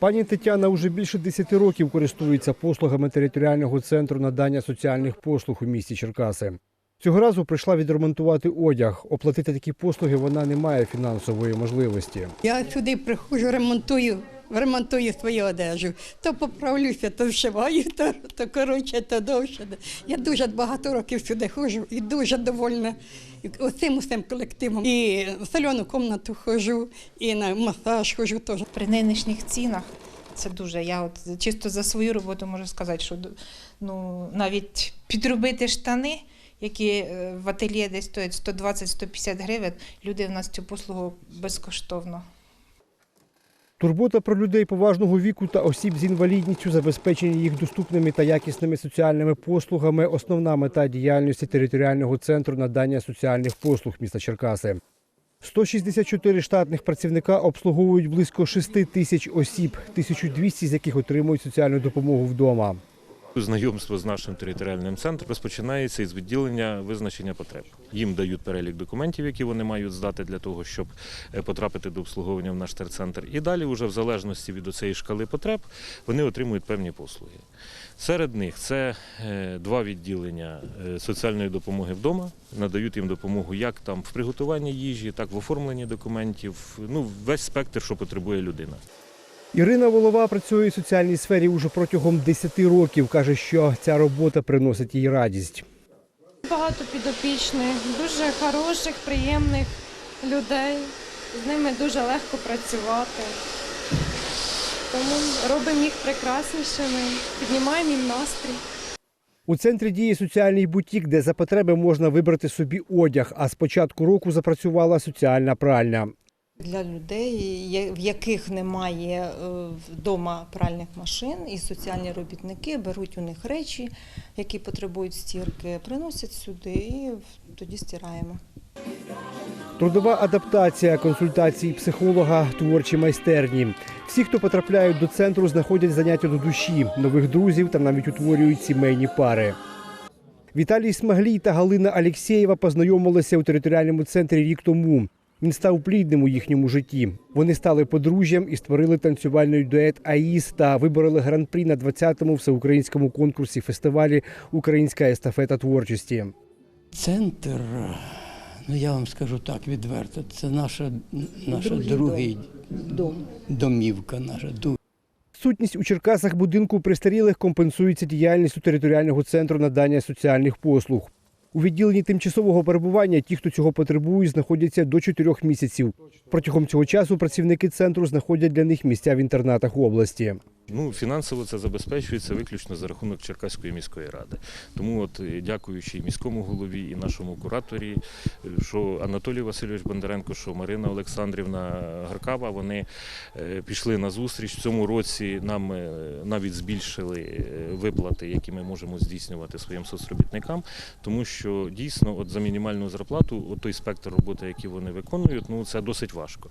Пані Тетяна вже більше 10 років користується послугами територіального центру надання соціальних послуг у місті Черкаси. Цього разу прийшла відремонтувати одяг. Оплатити такі послуги вона не має фінансової можливості. Я сюди приходжу, ремонтую, ремонтую свою одежу. То поправлюся, то вшиваю, то, то коротше, то довше. Я дуже багато років сюди ходжу і дуже довольна оцим усім колективом. І в сальону кімнату ходжу, і на масаж ходжу теж. при нинішніх цінах це дуже. Я от чисто за свою роботу можу сказати, що ну, навіть підробити штани, які е, в ательє десь стоять 120-150 гривень, люди в нас цю послугу безкоштовно. Турбота про людей поважного віку та осіб з інвалідністю, забезпечення їх доступними та якісними соціальними послугами основна мета діяльності територіального центру надання соціальних послуг міста Черкаси. 164 штатних працівника обслуговують близько 6 тисяч осіб, 1200 з яких отримують соціальну допомогу вдома. Знайомство з нашим територіальним центром розпочинається із відділення визначення потреб. Їм дають перелік документів, які вони мають здати для того, щоб е, потрапити до обслуговування в наш терцентр. І далі, вже в залежності від цієї шкали потреб, вони отримують певні послуги. Серед них це е, два відділення е, соціальної допомоги вдома, надають їм допомогу як там в приготуванні їжі, так в оформленні документів. Ну весь спектр, що потребує людина. Ірина Волова працює у соціальній сфері уже протягом 10 років. каже, що ця робота приносить їй радість. Багато підопічних, дуже хороших, приємних людей. З ними дуже легко працювати. Тому робимо їх прекраснішими, піднімаємо їм настрій. У центрі діє соціальний бутік, де за потреби можна вибрати собі одяг. А з початку року запрацювала соціальна пральня. Для людей, в яких немає е, вдома пральних машин, і соціальні робітники беруть у них речі, які потребують стірки, приносять сюди і тоді стираємо. Трудова адаптація, консультації психолога, творчі майстерні. Всі, хто потрапляють до центру, знаходять заняття до душі, нових друзів та навіть утворюють сімейні пари. Віталій Смаглій та Галина Алєксєєва познайомилися у територіальному центрі рік тому. Він став плідним у їхньому житті. Вони стали подружжям і створили танцювальний дует АІС та вибороли гран-прі на 20-му всеукраїнському конкурсі фестивалі Українська естафета творчості. Центр, ну я вам скажу так відверто, це наша, наша другий Дом. домівка, наша Сутність у Черкасах будинку престарілих компенсується діяльністю територіального центру надання соціальних послуг. У відділенні тимчасового перебування ті, хто цього потребують, знаходяться до чотирьох місяців. Протягом цього часу працівники центру знаходять для них місця в інтернатах області. Ну, фінансово це забезпечується виключно за рахунок Черкаської міської ради. Тому, от, е, дякуючи міському голові, і нашому кураторі, е, що Анатолій Васильович Бондаренко, що Марина Олександрівна Гаркава, вони е, пішли на зустріч. В цьому році нам навіть збільшили виплати, які ми можемо здійснювати своїм соцробітникам, тому що дійсно, от за мінімальну зарплату, от той спектр роботи, який вони виконують, ну це досить важко.